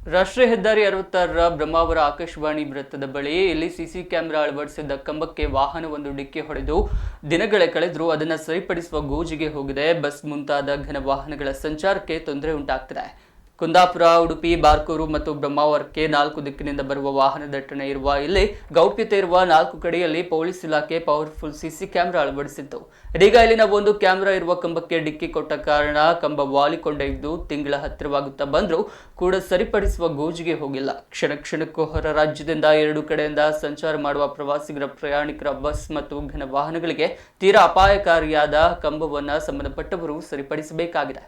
ರಾಷ್ಟ್ರೀಯ ಹೆದ್ದಾರಿ ಅರವತ್ತಾರರ ಬ್ರಹ್ಮಾವರ ಆಕಾಶವಾಣಿ ವೃತ್ತದ ಬಳಿ ಇಲ್ಲಿ ಸಿಸಿ ಕ್ಯಾಮೆರಾ ಅಳವಡಿಸಿದ್ದ ಕಂಬಕ್ಕೆ ವಾಹನವೊಂದು ಡಿಕ್ಕಿ ಹೊಡೆದು ದಿನಗಳೇ ಕಳೆದರೂ ಅದನ್ನು ಸರಿಪಡಿಸುವ ಗೋಜಿಗೆ ಹೋಗಿದೆ. ಬಸ್ ಮುಂತಾದ ಘನ ವಾಹನಗಳ ಸಂಚಾರಕ್ಕೆ ತೊಂದರೆ ಉಂಟಾಗ್ತಿದೆ. ಕುಂದಾಪುರ, ಉಡುಪಿ, ಬಾರ್ಕೂರು ಮತ್ತು ಬ್ರಹ್ಮಾವರಕ್ಕೆ ನಾಲ್ಕು ದಿಕ್ಕಿನಿಂದ ಬರುವ ವಾಹನ ದಟ್ಟಣೆ ಇರುವ ಇಲ್ಲಿ ಗೌಪ್ಯತೆ ಇರುವ ನಾಲ್ಕು ಕಡೆಯಲ್ಲಿ ಪೊಲೀಸ್ ಇಲಾಖೆ ಪವರ್ಫುಲ್ ಸಿಸಿ ಕ್ಯಾಮೆರಾ ಅಳವಡಿಸಿತ್ತು. ಇದೀಗ ಇಲ್ಲಿನ ಒಂದು ಕ್ಯಾಮೆರಾ ಇರುವ ಕಂಬಕ್ಕೆ ಡಿಕ್ಕಿ ಕೊಟ್ಟ ಕಾರಣ ಕಂಬ ವಾಲಿಕೊಂಡೊಯ್ದು ತಿಂಗಳ ಹತ್ತಿರವಾಗುತ್ತಾ ಬಂದರೂ ಕೂಡ ಸರಿಪಡಿಸುವ ಗೋಜಿಗೆ ಹೋಗಿಲ್ಲ. ಕ್ಷಣ ಕ್ಷಣಕ್ಕೂ ಹೊರ ರಾಜ್ಯದಿಂದ ಎರಡು ಕಡೆಯಿಂದ ಸಂಚಾರ ಮಾಡುವ ಪ್ರವಾಸಿಗರ ಪ್ರಯಾಣಿಕರ ಬಸ್ ಮತ್ತು ಘನ ವಾಹನಗಳಿಗೆ ತೀರಾ ಅಪಾಯಕಾರಿಯಾದ ಕಂಬವನ್ನು ಸಂಬಂಧಪಟ್ಟವರು ಸರಿಪಡಿಸಬೇಕಾಗಿದೆ.